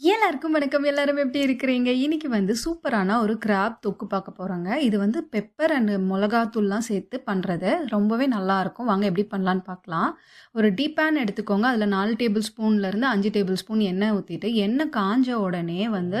எல்லாருக்கும் வணக்கம். எல்லாரும் எப்படி இருக்கிறீங்க? இன்னைக்கு வந்து சூப்பரான ஒரு கிராப் தொக்கு பார்க்க போகிறோங்க இது வந்து பெப்பர் அண்ட் மிளகாத்தூள்லாம் சேர்த்து பண்ணுறது ரொம்பவே நல்லா இருக்கும். வாங்க எப்படி பண்ணலான்னு பார்க்கலாம். ஒரு டீப் பேன் எடுத்துக்கோங்க. அதில் நாலு டேபிள் ஸ்பூன்லேருந்து அஞ்சு டேபிள் ஸ்பூன் எண்ணெய் ஊற்றிட்டு எண்ணெய் காஞ்ச உடனே வந்து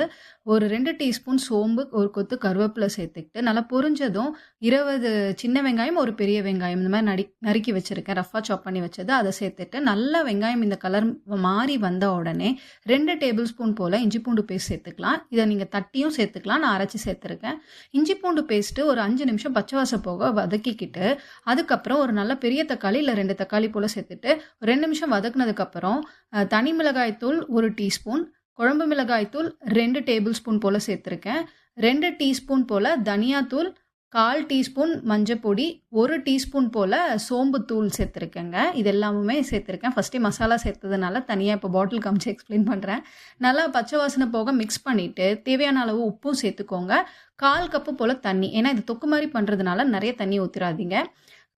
ஒரு ரெண்டு டீஸ்பூன் சோம்பு ஒரு கொத்து கருவேப்பிலை சேர்த்துக்கிட்டு நல்லா பொரிஞ்சதும் இருபது சின்ன வெங்காயம் ஒரு பெரிய வெங்காயம். இந்த மாதிரி நடி நறுக்கி வச்சுருக்கேன். ரஃபாக சாப் பண்ணி வச்சது. அதை சேர்த்துட்டு நல்லா வெங்காயம் இந்த கலர் மாறி வந்த உடனே ரெண்டு டேபிள் ஸ்பூன் போல் இஞ்சி பூண்டு பேஸ்ட் சேர்த்துக்கலாம். இதை நீங்கள் தட்டியும் சேர்த்துக்கலாம். நான் அரைச்சி சேர்த்துருக்கேன். இஞ்சி பூண்டு பேஸ்ட்டு ஒரு அஞ்சு நிமிஷம் பச்சை வாசம் போக வதக்கிக்கிட்டு அதுக்கப்புறம் ஒரு நல்ல பெரிய தக்காளி இல்லை ரெண்டு தக்காளி போல் சேர்த்துட்டு ஒரு ரெண்டு நிமிஷம் வதக்குனதுக்கப்புறம் தனி மிளகாய் தூள் ஒரு டீஸ்பூன் குழம்பு மிளகாய் தூள் ரெண்டு டேபிள் ஸ்பூன் போல் சேர்த்துருக்கேன். ரெண்டு டீஸ்பூன் போல் தனியாத்தூள் கால் டீஸ்பூன் மஞ்சள் பொடி ஒரு டீஸ்பூன் போல் சோம்பு தூள் சேர்த்துருக்கேங்க. இது எல்லாமே சேர்த்துருக்கேன் ஃபஸ்ட்டே மசாலா சேர்த்ததுனால தனியாக இப்போ பாட்டில் காமிச்சு எக்ஸ்பிளைன் பண்ணுறேன் நல்லா பச்சை வாசனை போக மிக்ஸ் பண்ணிவிட்டு தேவையான அளவு உப்பும் சேர்த்துக்கோங்க. கால் கப்பு போல் தண்ணி ஏன்னா இது தொக்கு மாதிரி பண்ணுறதுனால நிறைய தண்ணி ஊற்றிடாதீங்க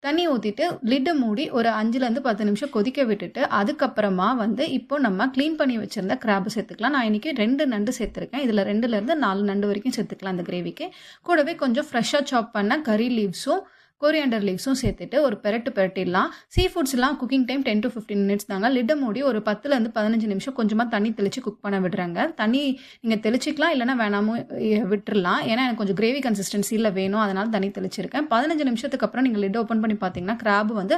தண்ணி ஊற்றிட்டு லிட்டை மூடி ஒரு அஞ்சுலேருந்து பத்து நிமிஷம் கொதிக்க விட்டுட்டு அதுக்கப்புறமா வந்து இப்போ நம்ம க்ளீன் பண்ணி வச்சுருந்த கிராப் சேர்த்துக்கலாம். நான் இன்றைக்கி ரெண்டு நண்டு சேர்த்துருக்கேன். இதில் ரெண்டுலேருந்து நாலு நண்டு வரைக்கும் சேர்த்துக்கலாம் அந்த கிரேவிக்கு கூடவே கொஞ்சம் ஃப்ரெஷ்ஷாக சாப் பண்ண கறி லீவ்ஸும் கொரியண்டர் லீவ்ஸும் சேர்த்துட்டு ஒரு பெரட்டு பெரட்டிடலாம். சீ ஃபுட்ஸ்லாம் cooking time ten to fifteen minutes தாங்க. லிட்டை மூடி ஒரு பத்துலேருந்து பதினஞ்சு நிமிஷம் கொஞ்சமாக தண்ணி தெளித்து குக் பண்ண விடுறாங்க. தண்ணி நீங்கள் தெளிச்சிக்கலாம் இல்லைனா வேணாமும் எ, விட்டுறலாம். ஏன்னா எனக்கு கொஞ்சம் கிரேவி கன்சிஸ்டன்சியில் வேணும். அதனால் தண்ணி தெளிச்சிருக்கேன். பதினஞ்சு நிமிஷத்துக்கு அப்புறம் நீங்கள் லிட் ஓப்பன் பண்ணி பார்த்தீங்கன்னா கிராப் வந்து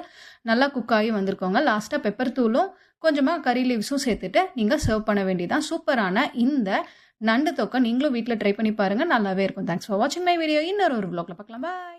நல்லா குக் ஆகி வந்திருக்கோங்க. லாஸ்ட்டாக பெப்பர் தூளும் கொஞ்சமாக கறி லீவ்ஸும் சேர்த்துட்டு நீங்கள் சர்வ் பண்ண வேண்டியதான் சூப்பரான இந்த நண்டு தொக்கை நீங்களும் வீட்டில் ட்ரை பண்ணி பாருங்கள் நல்லாவே இருக்கும். தேங்க்ஸ் ஃபார் வாட்சிங் மை வீடியோ இன்னொரு ஒரு vlogல பார்க்கலாம் பாய்